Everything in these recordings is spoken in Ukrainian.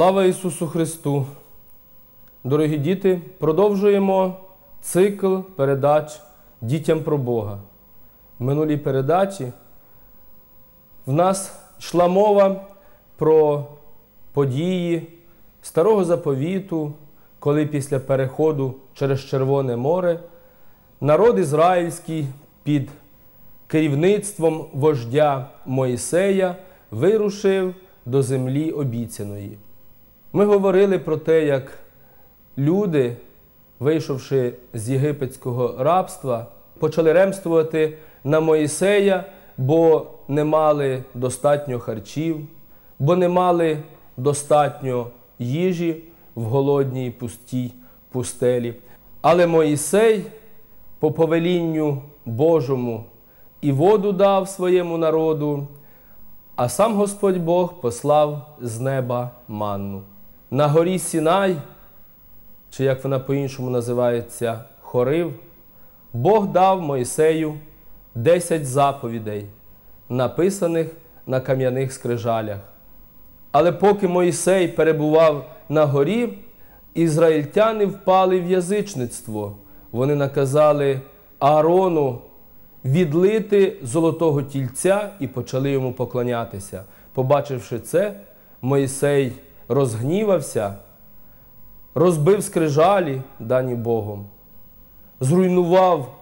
Слава Ісусу Христу! Дорогі діти, продовжуємо цикл передач дітям про Бога. В минулій передачі в нас йшла мова про події Старого Заповіту, коли після переходу через Червоне море народ ізраїльський під керівництвом вождя Моїсея вирушив до землі обіцяної. Ми говорили про те, як люди, вийшовши з єгипетського рабства, почали ремствувати на Моїсея, бо не мали достатньо харчів, бо не мали достатньо їжі в голодній пустій пустелі. Але Моїсей по повелінню Божому і воду дав своєму народу, а сам Господь Бог послав з неба манну. На горі Сінай, чи як вона по-іншому називається, Хорив, Бог дав Мойсею 10 заповідей, написаних на кам'яних скрижалях. Але поки Мойсей перебував на горі, ізраїльтяни впали в язичництво. Вони наказали Аарону відлити золотого тільця і почали йому поклонятися. Побачивши це, Мойсей розгнівався, розбив скрижалі, дані Богом, зруйнував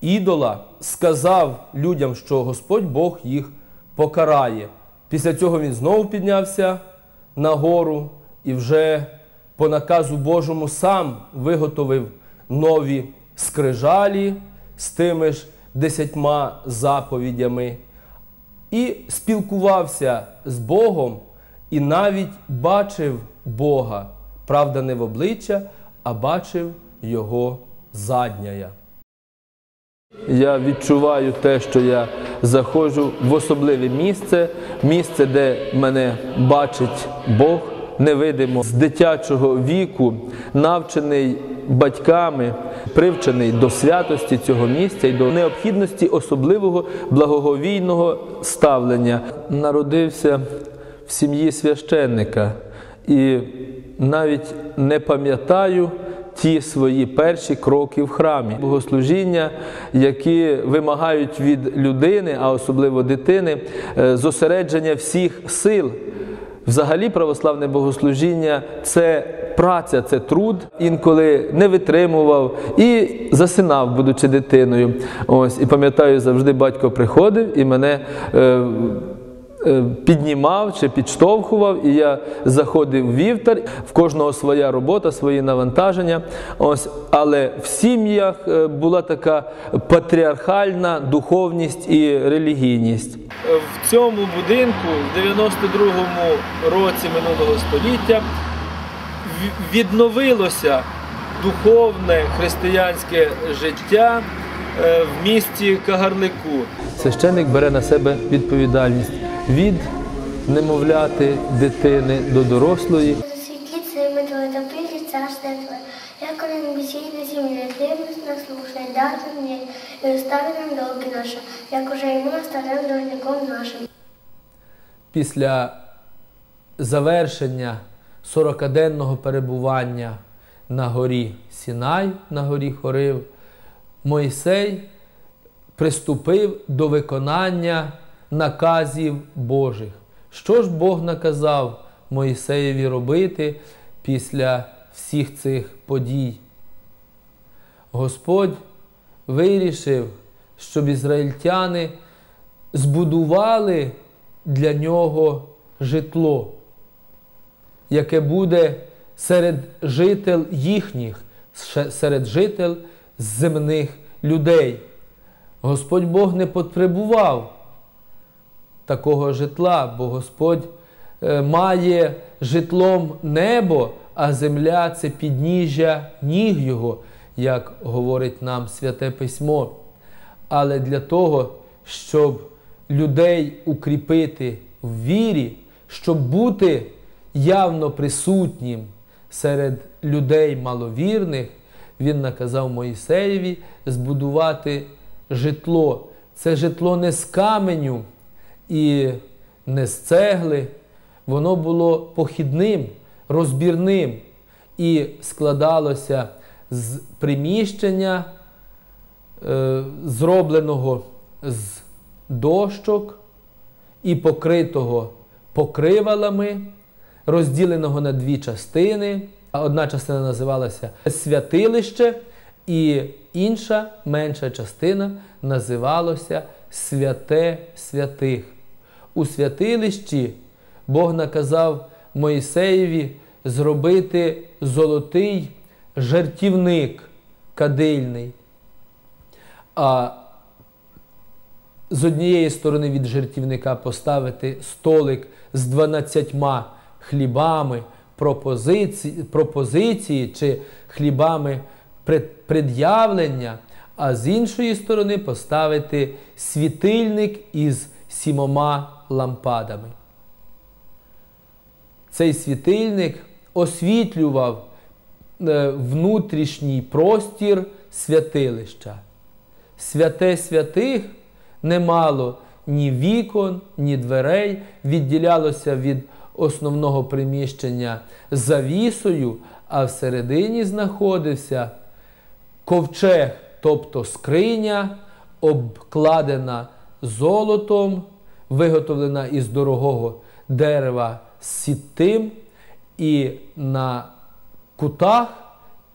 ідола, сказав людям, що Господь Бог їх покарає. Після цього він знову піднявся на гору і вже по наказу Божому сам виготовив нові скрижалі з тими ж десятьма заповідями і спілкувався з Богом і навіть бачив Бога, правда, не в обличчя, а бачив Його задняя. Я відчуваю те, що я заходжу в особливе місце, місце, де мене бачить Бог невидимо з дитячого віку, навчений батьками, привчений до святості цього місця і до необхідності особливого благоговійного ставлення. Народився в сім'ї священника і навіть не пам'ятаю. Ті свої перші кроки в храмі, богослужіння, які вимагають від людини, а особливо дитини, е, зосередження всіх сил. Взагалі, православне богослужіння це праця, це труд, інколи не витримував і засинав, будучи дитиною. Ось, І пам'ятаю, завжди батько приходив і мене. Е, піднімав чи підштовхував, і я заходив в вівтар. В кожного своя робота, свої навантаження. Ось, Але в сім'ях е, була така патріархальна духовність і релігійність. В цьому будинку, в 92-му році минулого століття, відновилося духовне християнське життя. Е, в місті Кагарлику священник бере на себе відповідальність від немовляти дитини до дорослої. Засвітіться ми твоє та прийде царство Твоє, як на небесі на землі, хліб нас слушай, дати мені, і остави нам долги наші, як уже і ми оставляємо должником нашим. Після завершення 40-денного перебування на горі Сінай, на горі Хорив, Мойсей приступив до виконання наказів Божих. Що ж Бог наказав Моїсеєві робити після всіх цих подій? Господь вирішив, щоб ізраїльтяни збудували для нього житло, яке буде серед жител їхніх, серед жител земних людей. Господь Бог не потребував такого житла, бо Господь е, має житлом небо, а земля це підніжжя ніг Його, як говорить нам Святе Письмо. Але для того, щоб людей укріпити в вірі, щоб бути явно присутнім серед людей маловірних, він наказав Моїсеєві збудувати житло. Це житло не з каменю, і не з цегли, воно було похідним, розбірним і складалося з приміщення, е, зробленого з дощок і покритого покривалами, розділеного на дві частини. Одна частина називалася святилище, і інша менша частина називалася Святе святих. У святилищі Бог наказав Моїсеєві зробити золотий жертівник кадильний. А з однієї сторони від жертівника поставити столик з 12 хлібами пропозиції, пропозиції чи хлібами пред'явлення, а з іншої сторони поставити світильник із сімома лампадами. Цей світильник освітлював е, внутрішній простір святилища. Святе святих не мало ні вікон, ні дверей, відділялося від основного приміщення завісою, а всередині знаходився ковчег, тобто скриня, обкладена золотом, виготовлена із дорогого дерева сітим, і на кутах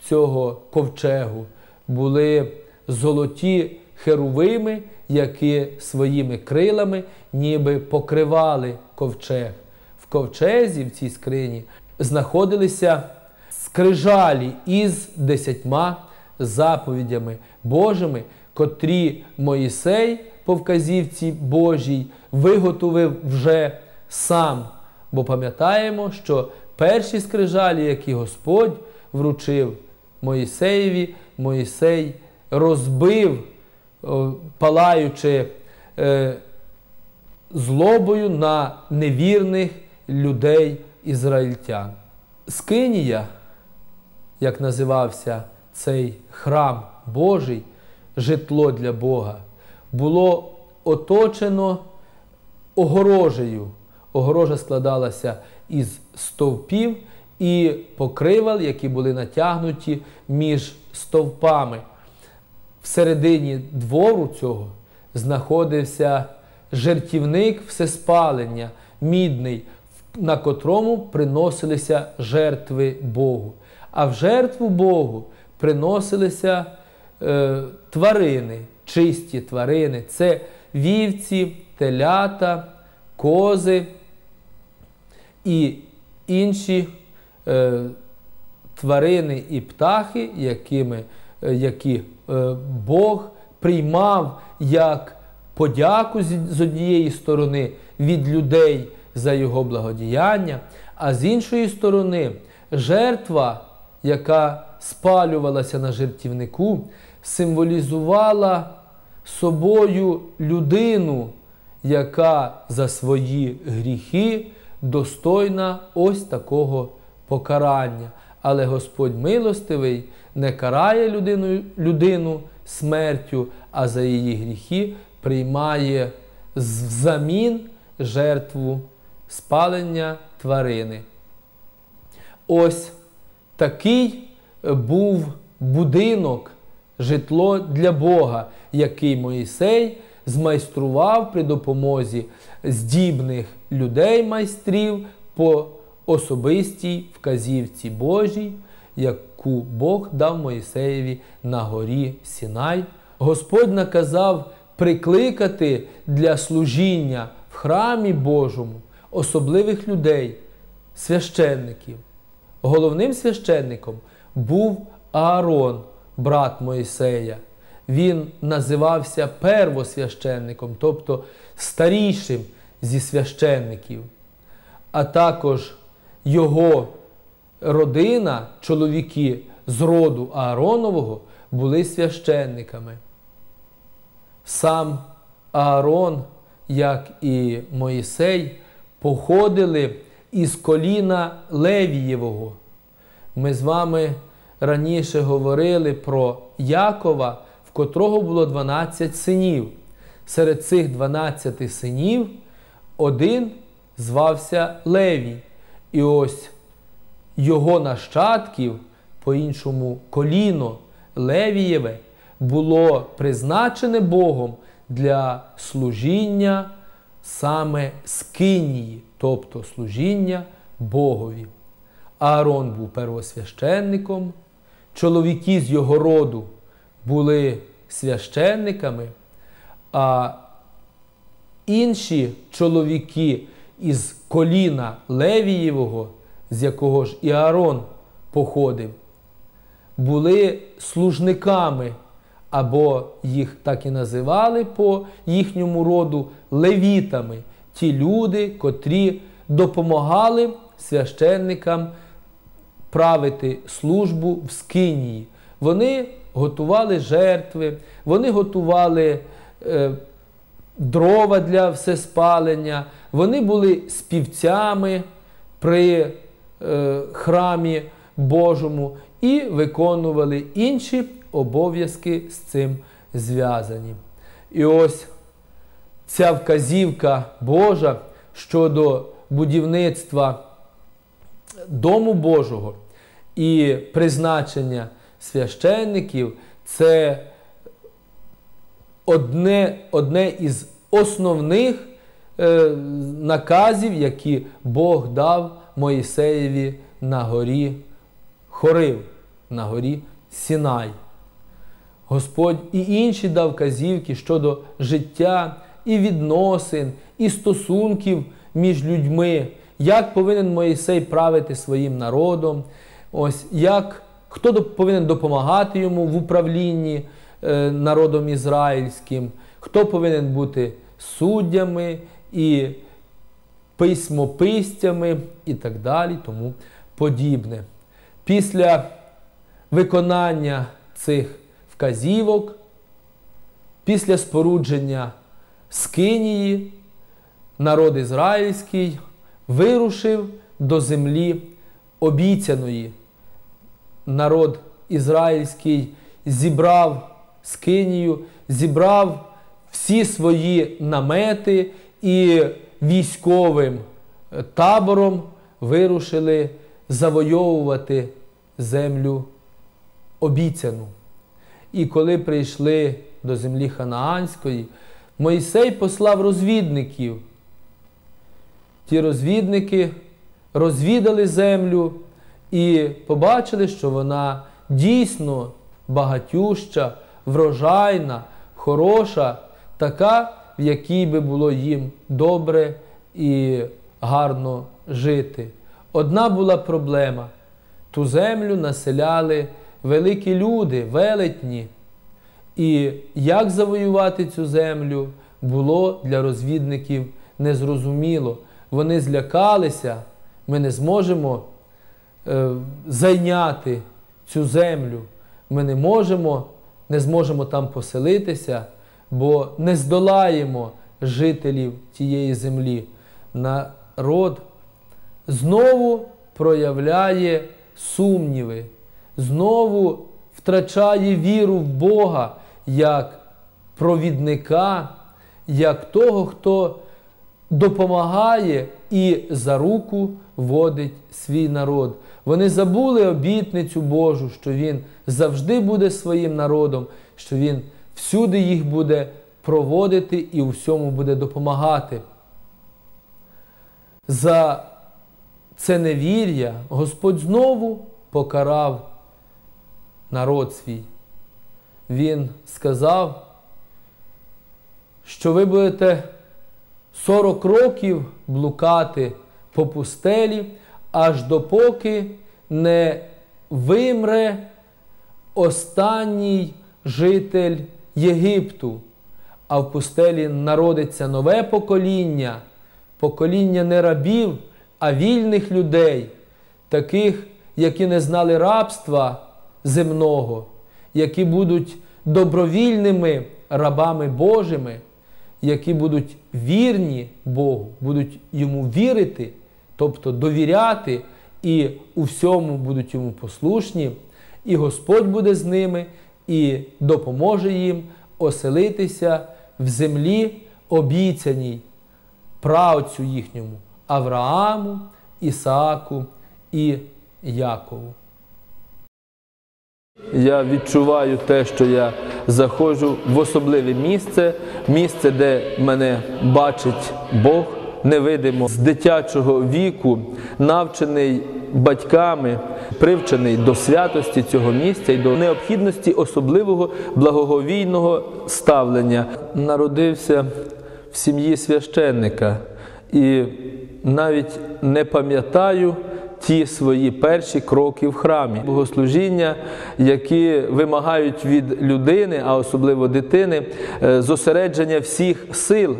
цього ковчегу були золоті херувими, які своїми крилами ніби покривали ковчег. В ковчезі в цій скрині знаходилися скрижалі із десятьма заповідями Божими, котрі Моїсей по вказівці Божій виготовив вже сам. Бо пам'ятаємо, що перші скрижалі, які Господь вручив Моїсеєві, Моїсей розбив, палаючи е, злобою на невірних людей ізраїльтян. Скинія, як називався цей храм Божий, житло для Бога, було оточено огорожею. Огорожа складалася із стовпів і покривал, які були натягнуті між стовпами. Всередині двору цього знаходився жертівник всеспалення, мідний, на котрому приносилися жертви Богу. А в жертву Богу приносилися е, тварини, чисті тварини. Це вівці, телята, кози і інші е, тварини і птахи, якими, е, які е, Бог приймав як подяку з однієї сторони від людей за його благодіяння, а з іншої сторони, жертва, яка спалювалася на жертівнику, символізувала собою людину, яка за свої гріхи достойна ось такого покарання. Але Господь милостивий не карає людину, людину смертю, а за її гріхи приймає взамін жертву спалення тварини. Ось такий був будинок, житло для Бога, який Моїсей змайстрував при допомозі здібних людей майстрів по особистій вказівці Божій, яку Бог дав Моїсеєві на горі Сінай. Господь наказав прикликати для служіння в храмі Божому особливих людей, священників. Головним священником був Аарон, брат Моїсея. Він називався первосвященником, тобто старішим зі священників, а також його родина, чоловіки з роду Ааронового, були священниками. Сам Аарон, як і Моїсей, походили із коліна Левієвого. Ми з вами раніше говорили про Якова, в котрого було 12 синів. Серед цих 12 синів один звався Левій. І ось його нащадків, по-іншому коліно Левієве, було призначене Богом для служіння саме скинії, тобто служіння Богові. Аарон був первосвященником, чоловіки з його роду були священниками, а інші чоловіки із коліна Левієвого, з якого ж і Аарон походив, були служниками, або їх так і називали по їхньому роду левітами, ті люди, котрі допомагали священникам правити службу в Скинії. Вони готували жертви, вони готували е, дрова для всеспалення, вони були співцями при е, храмі Божому і виконували інші обов'язки з цим зв'язані. І ось ця вказівка Божа щодо будівництва Дому Божого і призначення священників це одне, одне із основних е, наказів, які Бог дав Моїсеєві на горі Хорив, на горі Сінай. Господь і інші дав казівки щодо життя і відносин, і стосунків між людьми, як повинен Моїсей правити своїм народом, ось як хто повинен допомагати йому в управлінні е, народом ізраїльським, хто повинен бути суддями і письмописцями і так далі, тому подібне. Після виконання цих вказівок, після спорудження Скинії, народ ізраїльський вирушив до землі обіцяної. Народ ізраїльський зібрав Скинію, зібрав всі свої намети і військовим табором вирушили завойовувати землю обіцяну. І коли прийшли до землі Ханаанської, Мойсей послав розвідників. Ті розвідники розвідали землю і побачили, що вона дійсно багатюща, врожайна, хороша, така, в якій би було їм добре і гарно жити. Одна була проблема. Ту землю населяли великі люди, велетні. І як завоювати цю землю було для розвідників незрозуміло. Вони злякалися, ми не зможемо е, зайняти цю землю. Ми не можемо, не зможемо там поселитися, бо не здолаємо жителів тієї землі. Народ знову проявляє сумніви, знову втрачає віру в Бога як провідника, як того, хто допомагає і за руку водить свій народ. Вони забули обітницю Божу, що Він завжди буде своїм народом, що Він всюди їх буде проводити і у всьому буде допомагати. За це невір'я Господь знову покарав народ свій. Він сказав, що ви будете 40 років блукати по пустелі, аж допоки не вимре останній житель Єгипту, а в пустелі народиться нове покоління, покоління не рабів, а вільних людей, таких, які не знали рабства земного, які будуть добровільними рабами Божими, які будуть вірні Богу, будуть йому вірити, тобто довіряти і у всьому будуть йому послушні, і Господь буде з ними і допоможе їм оселитися в землі обіцяній, правцю їхньому Аврааму, Ісааку і Якову. Я відчуваю те, що я заходжу в особливе місце, місце, де мене бачить Бог невидимо з дитячого віку, навчений батьками, привчений до святості цього місця і до необхідності особливого благоговійного ставлення. Народився в сім'ї священника і навіть не пам'ятаю ті свої перші кроки в храмі, богослужіння, які вимагають від людини, а особливо дитини, е, зосередження всіх сил.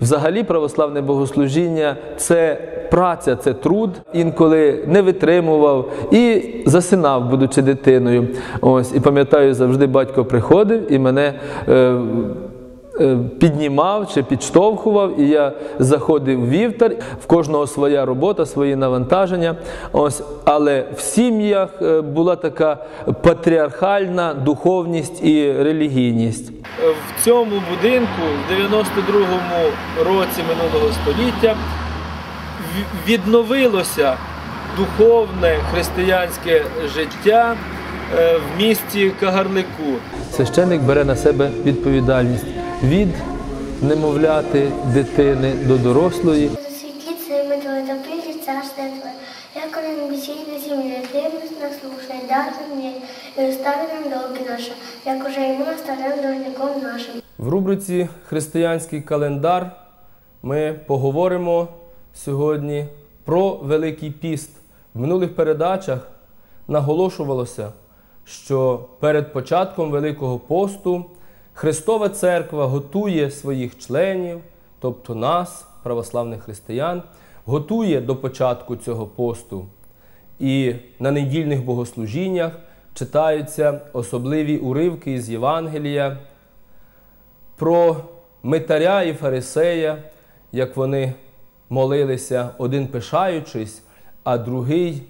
Взагалі, православне богослужіння це праця, це труд. Інколи не витримував і засинав, будучи дитиною. Ось і пам'ятаю, завжди батько приходив і мене. Е, піднімав чи підштовхував, і я заходив в вівтар. В кожного своя робота, свої навантаження. Ось, Але в сім'ях е, була така патріархальна духовність і релігійність. В цьому будинку, в 92-му році минулого століття, відновилося духовне християнське життя е, в місті Кагарлику. Священник бере на себе відповідальність від немовляти дитини до дорослої. Засвітіться і медове та прийде царство Твоє, як на небесі на землі, хліб нас слушай, дай мені, і остави нам долги наші, як уже і ми оставляємо должником нашим. В рубриці Християнський календар ми поговоримо сьогодні про Великий піст. В минулих передачах наголошувалося, що перед початком Великого посту Христова Церква готує своїх членів, тобто нас, православних християн, готує до початку цього посту. І на недільних богослужіннях читаються особливі уривки із Євангелія про митаря і фарисея, як вони молилися, один пишаючись, а другий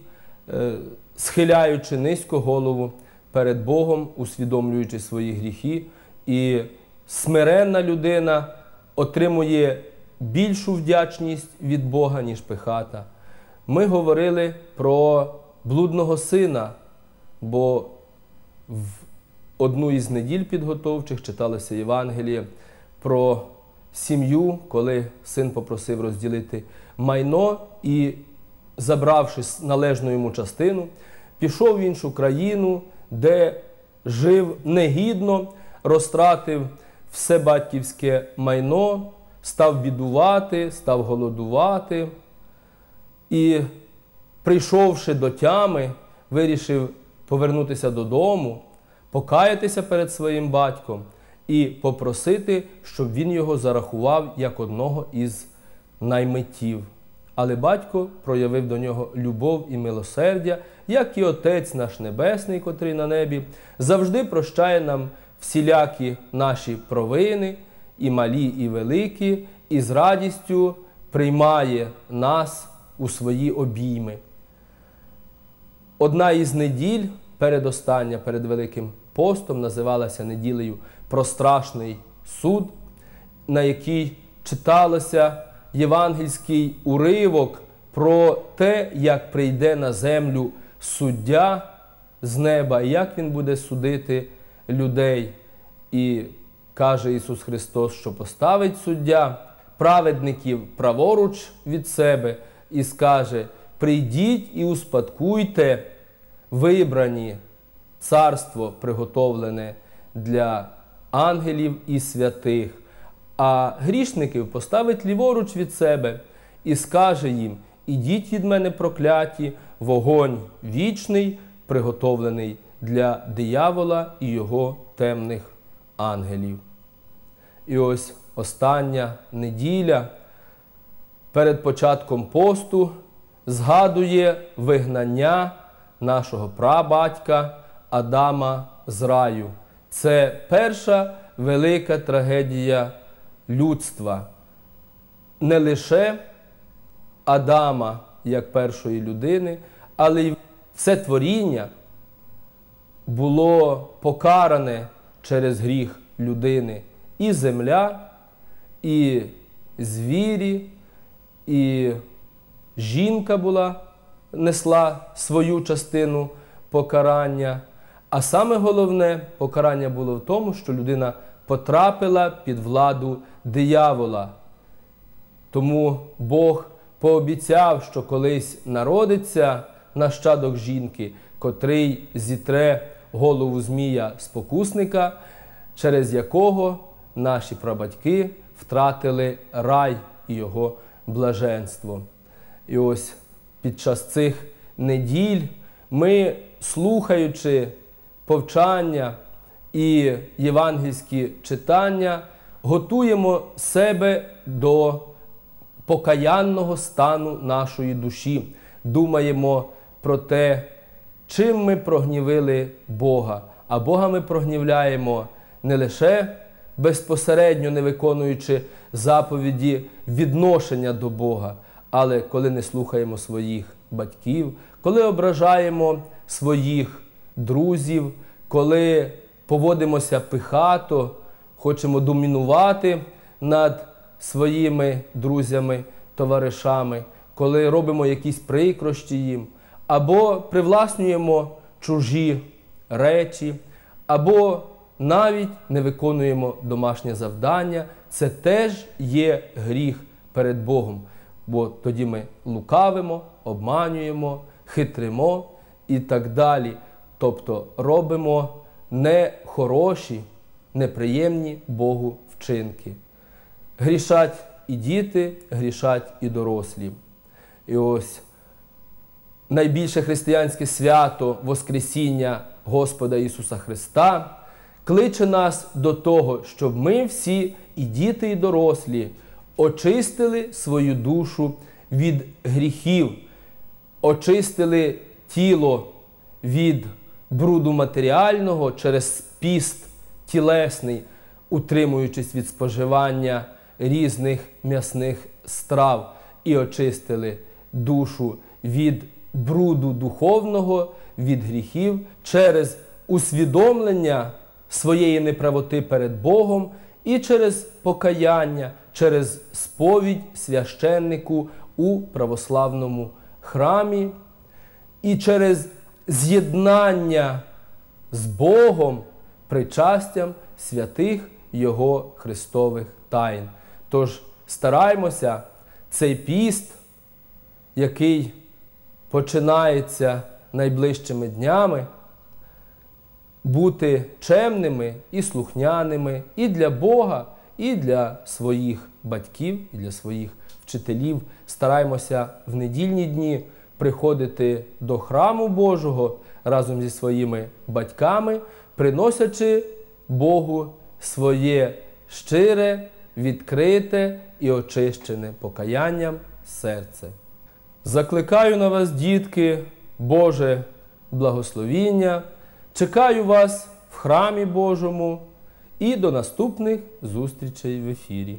е, схиляючи низько голову перед Богом, усвідомлюючи свої гріхи. І смиренна людина отримує більшу вдячність від Бога, ніж пихата. Ми говорили про блудного сина, бо в одну із неділь підготовчих читалося Євангеліє про сім'ю, коли син попросив розділити майно і, забравши належну йому частину, пішов в іншу країну, де жив негідно розтратив все батьківське майно, став бідувати, став голодувати і, прийшовши до тями, вирішив повернутися додому, покаятися перед своїм батьком і попросити, щоб він його зарахував як одного із наймитів. Але батько проявив до нього любов і милосердя, як і Отець наш Небесний, котрий на небі, завжди прощає нам всілякі наші провини, і малі, і великі, і з радістю приймає нас у свої обійми. Одна із неділь, передостання перед Великим постом, називалася неділею про страшний суд, на якій читалося євангельський уривок про те, як прийде на землю суддя з неба, і як він буде судити людей. І каже Ісус Христос, що поставить суддя праведників праворуч від себе і скаже: прийдіть і успадкуйте вибрані царство, приготовлене для ангелів і святих, а грішників поставить ліворуч від себе і скаже їм: Ідіть від мене прокляті, вогонь вічний, приготовлений для диявола і його темних ангелів. І ось остання неділя перед початком посту згадує вигнання нашого прабатька Адама з раю. Це перша велика трагедія людства. Не лише Адама як першої людини, але й все творіння було покаране через гріх людини і земля, і звірі, і жінка була несла свою частину покарання. А саме головне покарання було в тому, що людина потрапила під владу диявола. Тому Бог пообіцяв, що колись народиться нащадок жінки, котрий зітре голову змія спокусника, через якого наші прабатьки втратили рай і його блаженство. І ось під час цих неділь ми, слухаючи повчання і євангельські читання, готуємо себе до покаянного стану нашої душі. Думаємо про те, чим ми прогнівили Бога. А Бога ми прогнівляємо не лише безпосередньо не виконуючи заповіді відношення до Бога, але коли не слухаємо своїх батьків, коли ображаємо своїх друзів, коли поводимося пихато, хочемо домінувати над своїми друзями, товаришами, коли робимо якісь прикрощі їм, або привласнюємо чужі речі, або навіть не виконуємо домашнє завдання, це теж є гріх перед Богом. Бо тоді ми лукавимо, обманюємо, хитримо і так далі. Тобто робимо нехороші, неприємні Богу вчинки. Грішать і діти, грішать і дорослі. І ось найбільше християнське свято Воскресіння Господа Ісуса Христа кличе нас до того, щоб ми всі, і діти, і дорослі, очистили свою душу від гріхів, очистили тіло від бруду матеріального через піст тілесний, утримуючись від споживання різних м'ясних страв, і очистили душу від бруду духовного, від гріхів через усвідомлення своєї неправоти перед Богом і через покаяння, через сповідь священнику у православному храмі, і через з'єднання з Богом причастям святих Його Христових тайн. Тож стараймося цей піст, який починається найближчими днями, бути чемними і слухняними і для Бога, і для своїх батьків, і для своїх вчителів. Стараймося в недільні дні приходити до храму Божого разом зі своїми батьками, приносячи Богу своє щире, відкрите і очищене покаянням серце. Закликаю на вас, дітки, Боже благословіння. Чекаю вас в храмі Божому і до наступних зустрічей в ефірі.